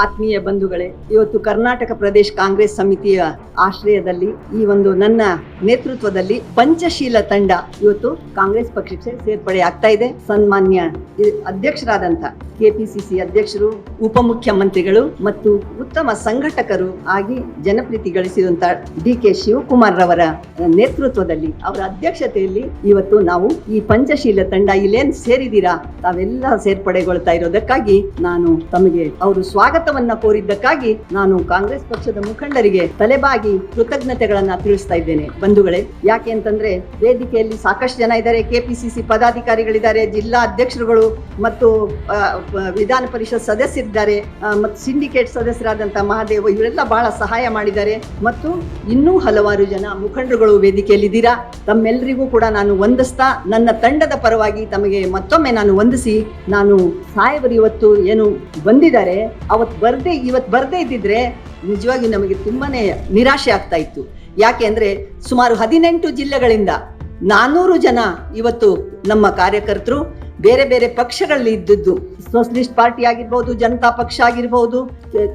ಆತ್ಮೀಯ ಬಂಧುಗಳೇ, ಇವತ್ತು ಕರ್ನಾಟಕ ಪ್ರದೇಶ ಕಾಂಗ್ರೆಸ್ ಸಮಿತಿಯ ಆಶ್ರಯದಲ್ಲಿ ಈ ಒಂದು ನನ್ನ ನೇತೃತ್ವದಲ್ಲಿ ಪಂಚಶೀಲ ತಂಡ ಇವತ್ತು ಕಾಂಗ್ರೆಸ್ ಪಕ್ಷಕ್ಕೆ ಸೇರ್ಪಡೆ ಆಗ್ತಾ ಇದೆ. ಸನ್ಮಾನ್ಯ ಅಧ್ಯಕ್ಷರಾದಂಥ ಕೆಪಿಸಿಸಿ ಅಧ್ಯಕ್ಷರು, ಉಪಮುಖ್ಯಮಂತ್ರಿಗಳು ಮತ್ತು ಉತ್ತಮ ಸಂಘಟಕರು ಆಗಿ ಜನಪ್ರೀತಿ ಗಳಿಸಿದಂತ ಡಿ ಕೆ ಶಿವಕುಮಾರ್ ರವರ ನೇತೃತ್ವದಲ್ಲಿ ಅವರ ಅಧ್ಯಕ್ಷತೆಯಲ್ಲಿ ಇವತ್ತು ನಾವು ಈ ಪಂಚಶೀಲ ತಂಡ ಇಲ್ಲೇನ್ ಸೇರಿದ್ದೀರಾ? ತಾವೆಲ್ಲ ಸೇರ್ಪಡೆಗೊಳ್ತಾ ಇರೋದಕ್ಕಾಗಿ ನಾನು ತಮಗೆ ಅವರು ಸ್ವಾಗತವನ್ನ ಕೋರಿದ್ದಕ್ಕಾಗಿ ನಾನು ಕಾಂಗ್ರೆಸ್ ಪಕ್ಷದ ಮುಖಂಡರಿಗೆ ತಲೆಬಾಗಿ ಕೃತಜ್ಞತೆಗಳನ್ನ ತಿಳಿಸ್ತಾ ಇದ್ದೇನೆ. ಬಂಧುಗಳೇ, ಯಾಕೆ ಅಂತಂದ್ರೆ ವೇದಿಕೆಯಲ್ಲಿ ಸಾಕಷ್ಟು ಜನ ಇದ್ದಾರೆ. ಕೆಪಿಸಿಸಿ ಪದಾಧಿಕಾರಿಗಳಿದ್ದಾರೆ, ಜಿಲ್ಲಾ ಅಧ್ಯಕ್ಷರುಗಳು ಮತ್ತು ವಿಧಾನ ಪರಿಷತ್ ಸದಸ್ಯರಿದ್ದಾರೆ. ಮತ್ತು ಸಿಂಡಿಕೇಟ್ ಸದಸ್ಯರಾದಂಥ ಮಹಾದೇವ ಇವರೆಲ್ಲ ಬಹಳ ಸಹಾಯ ಮಾಡಿದ್ದಾರೆ. ಮತ್ತು ಇನ್ನೂ ಹಲವಾರು ಜನ ಮುಖಂಡರುಗಳು ವೇದಿಕೆಯಲ್ಲಿದ್ದೀರಾ. ತಮ್ಮೆಲ್ಲರಿಗೂ ಕೂಡ ನಾನು ವಂದಿಸ್ತಾ, ನನ್ನ ತಂಡದ ಪರವಾಗಿ ತಮಗೆ ಮತ್ತೊಮ್ಮೆ ನಾನು ವಂದಿಸಿ, ನಾನು ಸಾಹೇಬರು ಇವತ್ತು ಏನು ಬಂದಿದ್ದಾರೆ. ಅವತ್ತು ಬರದೆ, ಇವತ್ತು ಬರ್ದೇ ಇದ್ದಿದ್ರೆ ನಿಜವಾಗಿ ನಮಗೆ ತುಂಬಾನೇ ನಿರಾಶೆ ಆಗ್ತಾ ಇತ್ತು. ಯಾಕೆ ಅಂದರೆ ಸುಮಾರು ಹದಿನೆಂಟು ಜಿಲ್ಲೆಗಳಿಂದ ನಾನೂರು ಜನ ಇವತ್ತು ನಮ್ಮ ಕಾರ್ಯಕರ್ತರು ಬೇರೆ ಬೇರೆ ಪಕ್ಷಗಳಲ್ಲಿ ಇದ್ದದ್ದು. ಸೋಷಲಿಸ್ಟ್ ಪಾರ್ಟಿ ಆಗಿರ್ಬೋದು, ಜನತಾ ಪಕ್ಷ ಆಗಿರ್ಬೋದು,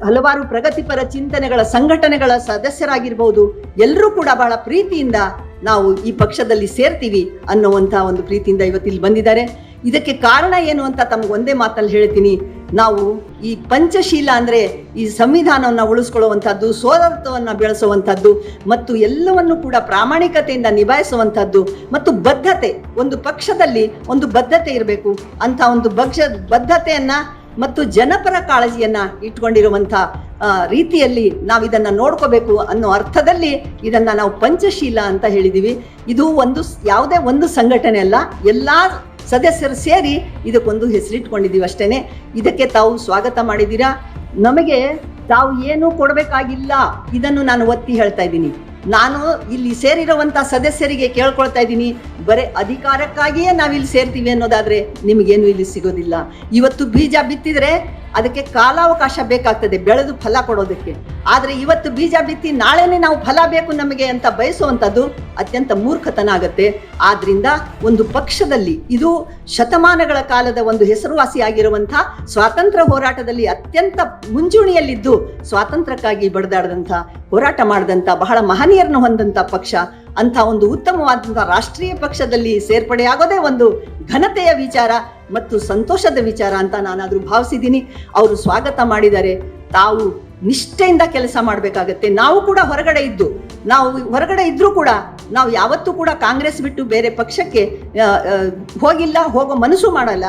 ಹಲವಾರು ಪ್ರಗತಿಪರ ಚಿಂತನೆಗಳ ಸಂಘಟನೆಗಳ ಸದಸ್ಯರಾಗಿರ್ಬೋದು, ಎಲ್ಲರೂ ಕೂಡ ಬಹಳ ಪ್ರೀತಿಯಿಂದ ನಾವು ಈ ಪಕ್ಷದಲ್ಲಿ ಸೇರ್ತೀವಿ ಅನ್ನುವಂಥ ಒಂದು ಪ್ರೀತಿಯಿಂದ ಇವತ್ತಿಲ್ಲಿ ಬಂದಿದ್ದಾರೆ. ಇದಕ್ಕೆ ಕಾರಣ ಏನು ಅಂತ ತಮಗೆ ಒಂದೇ ಮಾತಲ್ಲಿ ಹೇಳ್ತೀನಿ. ನಾವು ಈ ಪಂಚಶೀಲ ಅಂದ್ರೆ ಈ ಸಂವಿಧಾನವನ್ನು ಉಳಿಸ್ಕೊಳ್ಳುವಂಥದ್ದು ಸೋದರತ್ವವನ್ನು ಬೆಳೆಸುವಂಥದ್ದು ಮತ್ತು ಎಲ್ಲವನ್ನು ಕೂಡ ಪ್ರಾಮಾಣಿಕತೆಯಿಂದ ನಿಭಾಯಿಸುವಂಥದ್ದು ಮತ್ತು ಬದ್ಧತೆ, ಒಂದು ಪಕ್ಷದಲ್ಲಿ ಒಂದು ಬದ್ಧತೆ ಇರಬೇಕು. ಅಂತ ಒಂದು ಪಕ್ಷ ಬದ್ಧತೆಯನ್ನು ಮತ್ತು ಜನಪರ ಕಾಳಜಿಯನ್ನ ಇಟ್ಕೊಂಡಿರುವಂಥ ರೀತಿಯಲ್ಲಿ ನಾವು ಇದನ್ನ ನೋಡ್ಕೋಬೇಕು ಅನ್ನೋ ಅರ್ಥದಲ್ಲಿ ಇದನ್ನ ನಾವು ಪಂಚಶೀಲ ಅಂತ ಹೇಳಿದೀವಿ. ಇದು ಒಂದು ಯಾವುದೇ ಒಂದು ಸಂಘಟನೆ ಅಲ್ಲ, ಎಲ್ಲಾ ಸದಸ್ಯರು ಸೇರಿ ಇದಕ್ಕೊಂದು ಹೆಸರಿಟ್ಕೊಂಡಿದ್ದೀವಿ ಅಷ್ಟೇ ಇದಕ್ಕೆ ತಾವು ಸ್ವಾಗತ ಮಾಡಿದ್ದೀರಾ? ನಮಗೆ ತಾವು ಏನೂ ಕೊಡಬೇಕಾಗಿಲ್ಲ. ಇದನ್ನು ನಾನು ಒತ್ತಿ ಹೇಳ್ತಾ ಇದ್ದೀನಿ. ನಾನು ಇಲ್ಲಿ ಸೇರಿರುವಂಥ ಸದಸ್ಯರಿಗೆ ಕೇಳ್ಕೊಳ್ತಾ ಇದ್ದೀನಿ, ಬರೀ ಅಧಿಕಾರಕ್ಕಾಗಿಯೇ ನಾವಿಲ್ಲಿ ಸೇರ್ತೀವಿ ಅನ್ನೋದಾದ್ರೆ ನಿಮಗೇನು ಇಲ್ಲಿ ಸಿಗೋದಿಲ್ಲ. ಇವತ್ತು ಬೀಜ ಬಿತ್ತಿದ್ರೆ ಅದಕ್ಕೆ ಕಾಲಾವಕಾಶ ಬೇಕಾಗ್ತದೆ, ಬೆಳೆದು ಫಲ ಕೊಡೋದಕ್ಕೆ. ಆದರೆ ಇವತ್ತು ಬೀಜ ಬಿತ್ತಿ ನಾಳೆನೇ ನಾವು ಫಲ ಬೇಕು ನಮಗೆ ಅಂತ ಬಯಸುವಂಥದ್ದು ಅತ್ಯಂತ ಮೂರ್ಖತನ ಆಗತ್ತೆ. ಆದ್ರಿಂದ ಒಂದು ಪಕ್ಷದಲ್ಲಿ, ಇದು ಶತಮಾನಗಳ ಕಾಲದ ಒಂದು ಹೆಸರುವಾಸಿಯಾಗಿರುವಂಥ ಸ್ವಾತಂತ್ರ್ಯ ಹೋರಾಟದಲ್ಲಿ ಅತ್ಯಂತ ಮುಂಚೂಣಿಯಲ್ಲಿದ್ದು ಸ್ವಾತಂತ್ರ್ಯಕ್ಕಾಗಿ ಬಡದಾಡದಂಥ, ಹೋರಾಟ ಮಾಡಿದಂಥ ಬಹಳ ಮಹನೀಯರನ್ನು ಹೊಂದಂಥ ಪಕ್ಷ. ಅಂತ ಒಂದು ಉತ್ತಮವಾದಂತಹ ರಾಷ್ಟ್ರೀಯ ಪಕ್ಷದಲ್ಲಿ ಸೇರ್ಪಡೆಯಾಗೋದೇ ಒಂದು ಘನತೆಯ ವಿಚಾರ ಮತ್ತು ಸಂತೋಷದ ವಿಚಾರ ಅಂತ ನಾನಾದರೂ ಭಾವಿಸಿದ್ದೀನಿ. ಅವರು ಸ್ವಾಗತ ಮಾಡಿದ್ದಾರೆ ತಾವು ನಿಷ್ಠೆಯಿಂದ ಕೆಲಸ ಮಾಡಬೇಕಾಗತ್ತೆ. ನಾವು ಕೂಡ ಹೊರಗಡೆ ಇದ್ದು, ನಾವು ಹೊರಗಡೆ ಇದ್ರೂ ಕೂಡ, ನಾವು ಯಾವತ್ತೂ ಕೂಡ ಕಾಂಗ್ರೆಸ್ ಬಿಟ್ಟು ಬೇರೆ ಪಕ್ಷಕ್ಕೆ ಹೋಗಿಲ್ಲ, ಹೋಗೋ ಮನಸ್ಸು ಮಾಡಲ್ಲ.